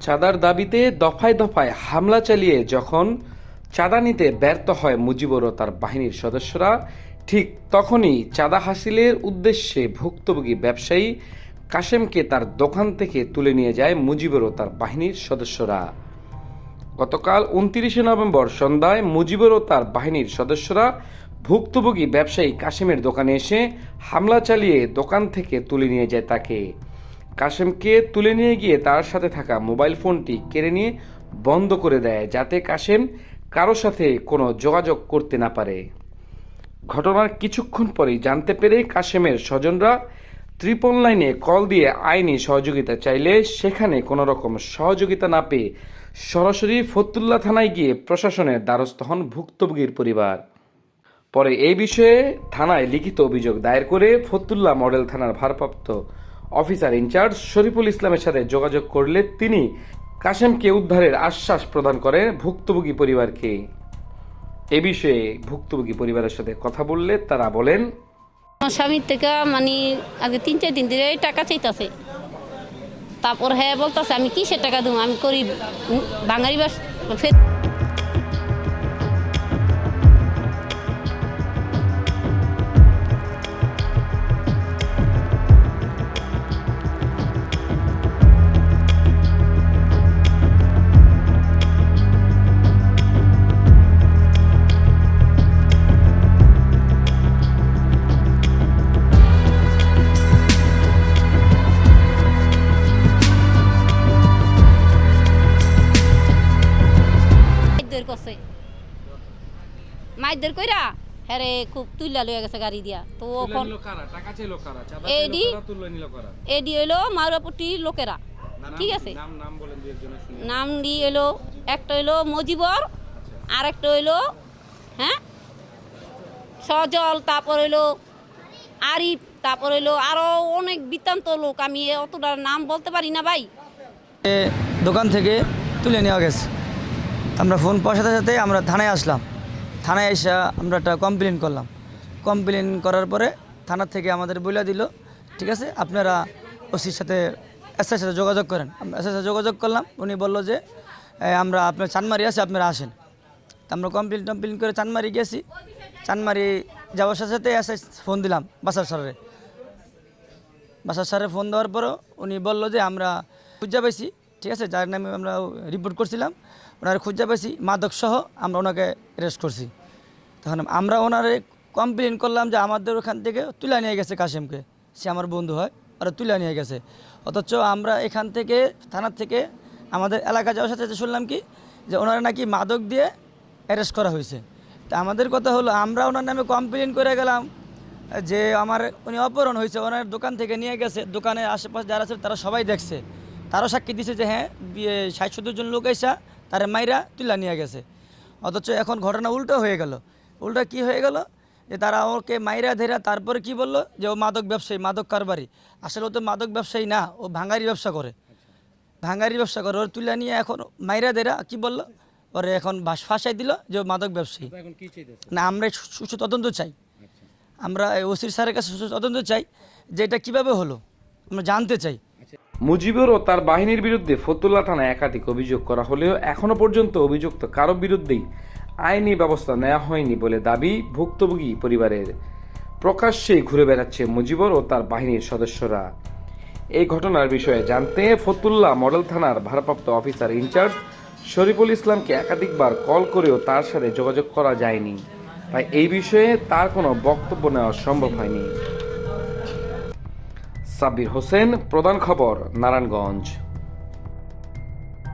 চাঁদার দাবিতে দফায় দফায় হামলা চালিয়ে যখন চাঁদা নিতে ব্যর্থ হয় মুজিবুর ও তার বাহিনীর সদস্যরা, ঠিক তখনই চাঁদা হাসিলের উদ্দেশ্যে ভুক্তভোগী ব্যবসায়ী কাশেমকে তার দোকান থেকে তুলে নিয়ে যায় মুজিবুর ও তার বাহিনীর সদস্যরা। গতকাল উনত্রিশে নভেম্বর সন্ধ্যায় মুজিবুর ও তার বাহিনীর সদস্যরা ভুক্তভোগী ব্যবসায়ী কাশেমের দোকানে এসে হামলা চালিয়ে দোকান থেকে তুলে নিয়ে যায় তাকে। কাশেমকে তুলে নিয়ে গিয়ে তার সাথে থাকা মোবাইল ফোনটি কেড়ে নিয়ে বন্ধ করে দেয় যাতে কাশেম কারও সাথে কোনো যোগাযোগ করতে না পারে। ঘটনার কিছুক্ষণ পরেই জানতে পেরে কাশেমের স্বজনরা ত্রিপল লাইনে কল দিয়ে আইনি সহযোগিতা চাইলে সেখানে কোনো রকম সহযোগিতা না পেয়ে সরাসরি ফতুল্লা থানায় গিয়ে প্রশাসনের দ্বারস্থ হন ভুক্তভোগীর পরিবার। পরে এই বিষয়ে থানায় লিখিত অভিযোগ দায়ের করে ফতুল্লা মডেল থানার ভারপ্রাপ্ত অফিসার ইনচার্জ শরীফুল ইসলামের সাথে যোগাযোগ করলে তিনি কাশেমকে উদ্ধারের আশ্বাস প্রদান করেন ভুক্তভোগী পরিবারকে। এ বিষয়ে ভুক্তভোগী পরিবারের সাথে কথা বললে তারা বলেন, আমার স্বামীর থেকে মানে আজকে তিন, চার দিন ধরে টাকা চাইতেছে। তারপর হ্যাঁ বলতেছে, আমি কিসের টাকা দেবো? আমি করি বাঙালি বাস, ফের করছে। মাইদের কইরা হ্যাঁ খুব তুইলা লইয়া গেছে গাড়ি দিয়া। তো এখন এডি এডি হইল মারুয়াপট্টি লোকেরা। ঠিক আছে? নাম দি এলো একটা হইল মজিবর আর একটা হইল হ্যাঁ? সজল তারপর হইল আরিফ তারপর হইল আরও অনেক বৃত্তান্ত লোক। আমি অতটা নাম বলতে পারি না ভাই। দোকান থেকে তুলে নেওয়া গেছে। আমরা ফোন পাওয়ার সাথে সাথে আমরা থানায় আসলাম। থানায় এসে আমরা একটা কমপ্লেন করলাম। কমপ্লেন করার পরে থানার থেকে আমাদের বলে দিল, ঠিক আছে, আপনারা ওসির সাথে এসআই সাথে যোগাযোগ করেন। আমরা এসআই সাথে যোগাযোগ করলাম। উনি বলল যে আমরা আপনার চানমারি আছে, আপনারা আসেন। আমরা কমপ্লেন টমপ্লেন করে চানমারি গেছি। চানমারি যাওয়ার সাথে সাথে এসআই ফোন দিলাম বাসার সারে বাসার স্যারে ফোন দেওয়ার পরও উনি বলল যে, আমরা খুঁজা পাইছি, ঠিক আছে, যার নামে আমরা রিপোর্ট করছিলাম। ওনার খুঁজা পেয়েছি মাদক সহ আমরা ওনাকে অ্যারেস্ট করছি। তখন আমরা ওনারে কমপ্লেন করলাম যে আমাদের ওখান থেকে তুলে নিয়ে গেছে কাশেমকে সে আমার বন্ধু হয়, ওরা তুলে নিয়ে গেছে। অথচ আমরা এখান থেকে থানার থেকে আমাদের এলাকা যাওয়ার সাথে শুনলাম কি, যে ওনারা নাকি মাদক দিয়ে অ্যারেস্ট করা হয়েছে। তা আমাদের কথা হলো, আমরা ওনার নামে কমপ্লেন করে গেলাম, যে আমার উনি অপহরণ হয়েছে, ওনার দোকান থেকে নিয়ে গেছে, দোকানের আশেপাশে যারা আছে তারা সবাই দেখছে। তারও সাক্ষী দিছে যে হ্যাঁ ষাট সত্তর জন লোক এসা তারা মাইরা তুলা নিয়ে গেছে। অথচ এখন ঘটনা উল্টো হয়ে গেল। উল্টো কি হয়ে গেল? যে তারা ওকে মাইরা ধেরা তারপরে কি বলল? যে ও মাদক ব্যবসায়ী মাদক কারবারি। আসলে ও তো মাদক ব্যবসায়ী না ও ভাঙারি ব্যবসা করে। ভাঙারি ব্যবসা করে। ওর তুলে নিয়ে এখন মাইরা ধেরা কি বলল? ওরে এখন ফাঁসাই দিল যে ও মাদক ব্যবসায়ী। না আমরা সুস্থ তদন্ত চাই। আমরা ওসির স্যারের কাছে সুস্থ তদন্ত চাই। যে এটা কীভাবে হলো আমরা জানতে চাই। মুজিবুর ও তার বাহিনীর বিরুদ্ধে ফতুল্লা থানায় একাধিক অভিযোগ করা হলেও এখনও পর্যন্ত অভিযুক্ত কারও বিরুদ্ধেই আইনি ব্যবস্থা নেওয়া হয়নি বলে দাবি ভুক্তভোগী পরিবারের। প্রকাশ্যেই ঘুরে বেড়াচ্ছে মুজিবর ও তার বাহিনীর সদস্যরা। এই ঘটনার বিষয়ে জানতে ফতুল্লা মডেল থানার ভারপ্রাপ্ত অফিসার ইনচার্জ শরীফুল ইসলামকে একাধিকবার কল করেও তার সাথে যোগাযোগ করা যায়নি। তাই এই বিষয়ে তার কোনো বক্তব্য নেওয়া সম্ভব হয়নি। সাব্বির হোসেন প্রধান খবর নারায়ণগঞ্জ।